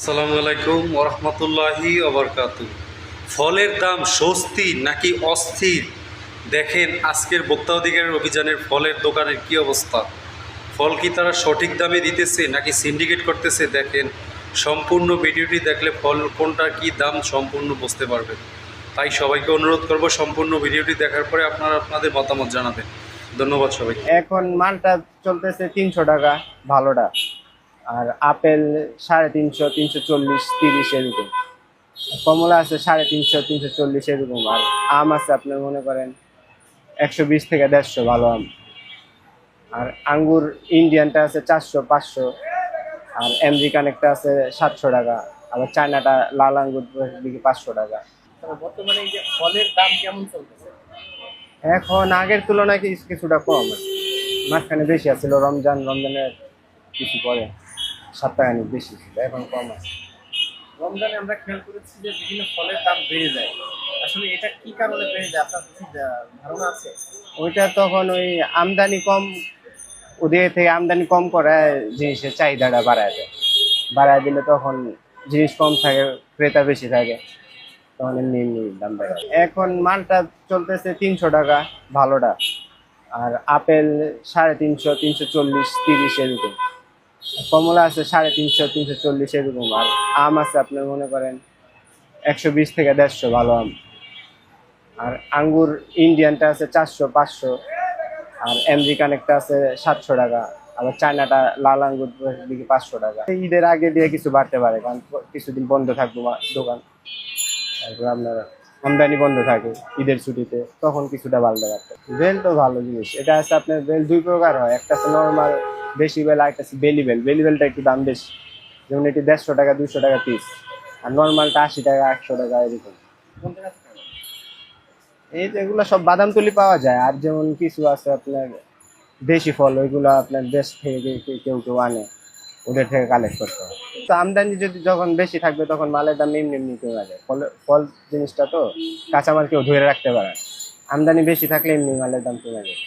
আসসালামু আলাইকুম ওরহমতুল্লাহি ওবরকাতু ফলের দাম স্বস্তি নাকি অস্থির? দেখেন, আজকের ভোক্তা অধিকারের অভিযানের ফলের দোকানের কি অবস্থা। ফল কি তারা সঠিক দামে দিতেছে নাকি সিন্ডিকেট করতেছে? দেখেন, সম্পূর্ণ ভিডিওটি দেখলে ফল কোনটার কি দাম সম্পূর্ণ বুঝতে পারবেন। তাই সবাইকে অনুরোধ করব সম্পূর্ণ ভিডিওটি দেখার পরে আপনারা আপনাদের মতামত জানাবেন। ধন্যবাদ সবাই এখন মালটা চলতেছে তিনশো টাকা, ভালোটা। আর আপেল সাড়ে তিনশো তিনশো চল্লিশ তিরিশ এরকম। কমলা আছে সাড়ে তিনশো তিনশো চল্লিশ এরকম আর আম আছে আপনি মনে করেন একশো বিশ থেকে দেড়শো ভালো আম। আর আঙ্গুর ইন্ডিয়ানটা আছে চারশো পাঁচশো আর আমেরিকান একটা আছে সাতশো টাকা আবার চায়নাটা লাল আঙ্গুর দিকে পাঁচশো টাকা। বর্তমানে এই যে ফলের দাম কেমন চলতেছে? এখন আগের তুলনায় কিছু কিছুটা কম। মাঝখানে বেশি আছিল রমজান রমজানের কিছু পরে। সপ্তাহানি বেশি ছিল এখন কম আছে। রমজানে আমরা খেয়াল করেছি যে বিভিন্ন ফলের দাম বেড়ে যায়। আসলে এটা কি কারণে বেড়ে যায়? আপনার ধারণা আছে? ওইটা তখন ওই আমদানি কম ওদের থেকে আমদানি কম করে জিনিসের চাহিদাটা বাড়ায় দেয়। বাড়ায় দিলে তখন জিনিস কম থাকে ক্রেতা বেশি থাকে। তখন এমনি এমনি দাম বাড়ে এখন মালটা চলতেছে তিনশো টাকা ভালোটা। আর আপেল সাড়ে তিনশো তিনশো চল্লিশ তিরিশ এরকম কমলা আছে সাড়ে তিনশো তিনশো চল্লিশ এরকম, আর আম আছে আপনার মনে করেন একশো বিশ থেকে দেড়শো ভালো আম। আর আঙ্গুর ইন্ডিয়ানটা আছে চারশো, পাঁচশো, আর আমেরিকান একটা আছে সাতশো টাকা, আবার চায়নাটা লাল আঙ্গুর দিকে পাঁচশো টাকা। ঈদের আগে দিয়ে কিছু বাড়তে পারে, কারণ কিছুদিন বন্ধ থাকব দোকান। তারপর আপনার আমদানি বন্ধ থাকে ঈদের ছুটিতে, তখন কিছুটা পারত বেল তো ভালো জিনিস, এটা আছে আপনার বেল দুই প্রকার হয়। একটা আছে নর্মাল বেশি বেল আর একটা বেলি বেল। বেলি বেলটা একটু দাম বেশি, যেমন এটি দেড়শো টাকা দুশো টাকা পিস আর নর্মালটা আশি টাকা, একশো টাকা, এরকম? এই যেগুলো সব বাদাম তুলি পাওয়া যায়, আর যেমন কিছু আছে আপনার দেশি ফল, ওইগুলো আপনার দেশ থেকে কেউ কেউ আনে, ওদের থেকে কালেক্ট করতে হয়। তো আমদানি যদি যখন বেশি থাকবে, তখন মালের দাম এমনি এমনি কমে যায় ফল ফল জিনিসটা তো কাঁচামাল কেউ ধরে রাখতে পারে। আমদানি বেশি থাকলে এমনি মালের দাম কমে যায়